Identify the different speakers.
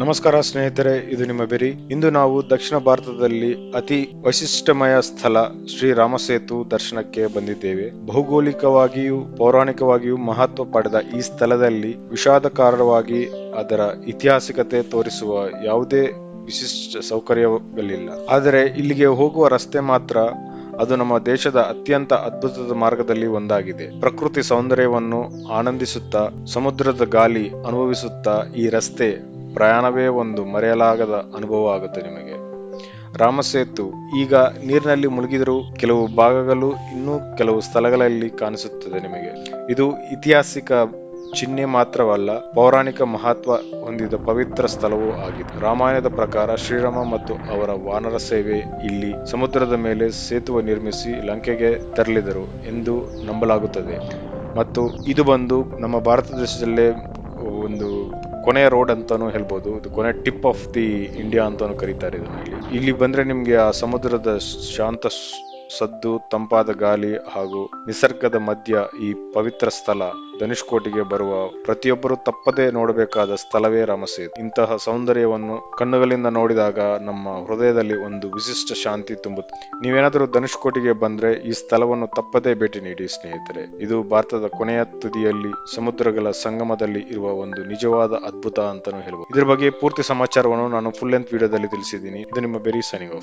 Speaker 1: ನಮಸ್ಕಾರ ಸ್ನೇಹಿತರೆ, ಇದು ನಿಮ್ಮ ಬೆರಿ. ಇಂದು ನಾವು ದಕ್ಷಿಣ ಭಾರತದಲ್ಲಿ ಅತಿ ವೈಶಿಷ್ಟ್ಯಮಯ ಸ್ಥಳ ಶ್ರೀರಾಮ ಸೇತು ದರ್ಶನಕ್ಕೆ ಬಂದಿದ್ದೇವೆ. ಭೌಗೋಳಿಕವಾಗಿಯೂ ಪೌರಾಣಿಕವಾಗಿಯೂ ಮಹತ್ವ ಪಡೆದ ಈ ಸ್ಥಳದಲ್ಲಿ ವಿಷಾದಕಾರವಾಗಿ ಅದರ ಇತಿಹಾಸಿಕತೆ ತೋರಿಸುವ ಯಾವುದೇ ವಿಶಿಷ್ಟ ಸೌಕರ್ಯಗಳಿಲ್ಲ. ಆದರೆ ಇಲ್ಲಿಗೆ ಹೋಗುವ ರಸ್ತೆ ಮಾತ್ರ ಅದು ನಮ್ಮ ದೇಶದ ಅತ್ಯಂತ ಅದ್ಭುತದ ಮಾರ್ಗದಲ್ಲಿ ಒಂದಾಗಿದೆ. ಪ್ರಕೃತಿ ಸೌಂದರ್ಯವನ್ನು ಆನಂದಿಸುತ್ತಾ, ಸಮುದ್ರದ ಗಾಳಿ ಅನುಭವಿಸುತ್ತಾ ಈ ರಸ್ತೆ ಪ್ರಯಾಣವೇ ಒಂದು ಮರೆಯಲಾಗದ ಅನುಭವ ಆಗುತ್ತೆ ನಿಮಗೆ. ರಾಮಸೇತು ಈಗ ನೀರಿನಲ್ಲಿ ಮುಳುಗಿದರೂ ಕೆಲವು ಭಾಗಗಳು ಇನ್ನೂ ಕೆಲವು ಸ್ಥಳಗಳಲ್ಲಿ ಕಾಣಿಸುತ್ತದೆ ನಿಮಗೆ. ಇದು ಐತಿಹಾಸಿಕ ಚಿಹ್ನೆ ಮಾತ್ರವಲ್ಲ, ಪೌರಾಣಿಕ ಮಹತ್ವ ಹೊಂದಿದ ಪವಿತ್ರ ಸ್ಥಳವೂ ಆಗಿದೆ. ರಾಮಾಯಣದ ಪ್ರಕಾರ ಶ್ರೀರಾಮ ಮತ್ತು ಅವರ ವಾನರ ಸೇವೆ ಇಲ್ಲಿ ಸಮುದ್ರದ ಮೇಲೆ ಸೇತುವೆ ನಿರ್ಮಿಸಿ ಲಂಕೆಗೆ ತೆರಳಿದರು ಎಂದು ನಂಬಲಾಗುತ್ತದೆ. ಮತ್ತು ಇದು ಬಂದು ನಮ್ಮ ಭಾರತ ದೇಶದಲ್ಲೇ ಒಂದು ಕೊನೆಯ ರೋಡ್ ಅಂತಾನೂ ಹೇಳ್ಬೋದು. ಇದು ಕೊನೆ ಟಿಪ್ ಆಫ್ ದಿ ಇಂಡಿಯಾ ಅಂತಾನೂ ಕರೀತಾರೆ ಇದನ್ನ ಇಲ್ಲಿ. ಇಲ್ಲಿ ಬಂದ್ರೆ ನಿಮ್ಗೆ ಆ ಸಮುದ್ರದ ಶಾಂತ ಸದ್ದು, ತಂಪಾದ ಗಾಳಿ ಹಾಗೂ ನಿಸರ್ಗದ ಮಧ್ಯ ಈ ಪವಿತ್ರ ಸ್ಥಳ ಧನುಷ್ಕೋಟಿಗೆ ಬರುವ ಪ್ರತಿಯೊಬ್ಬರು ತಪ್ಪದೇ ನೋಡಬೇಕಾದ ಸ್ಥಳವೇ ರಾಮಸೇತು ಇಂತಹ ಸೌಂದರ್ಯವನ್ನು ಕಣ್ಣುಗಳಿಂದ ನೋಡಿದಾಗ ನಮ್ಮ ಹೃದಯದಲ್ಲಿ ಒಂದು ವಿಶಿಷ್ಟ ಶಾಂತಿ ತುಂಬುತ್ತೆ. ನೀವೇನಾದರೂ ಧನುಷ್ಕೋಟಿಗೆ ಬಂದ್ರೆ ಈ ಸ್ಥಳವನ್ನು ತಪ್ಪದೇ ಭೇಟಿ ನೀಡಿ, ಸ್ನೇಹಿತರೆ. ಇದು ಭಾರತದ ಕೊನೆಯ ತುದಿಯಲ್ಲಿ ಸಮುದ್ರಗಳ ಸಂಗಮದಲ್ಲಿ ಇರುವ ಒಂದು ನಿಜವಾದ ಅದ್ಭುತ ಅಂತಾನು ಹೇಳ್ಬೋದು. ಇದ್ರ ಬಗ್ಗೆ ಪೂರ್ತಿ ಸಮಾಚಾರವನ್ನು ನಾನು ಫುಲ್ ಲೆಂತ್ ವಿಡಿಯೋದಲ್ಲಿ ತಿಳಿಸಿದ್ದೀನಿ. ಇದು ನಿಮ್ಮ ಬೆರಿ ಸನಿಂಗ್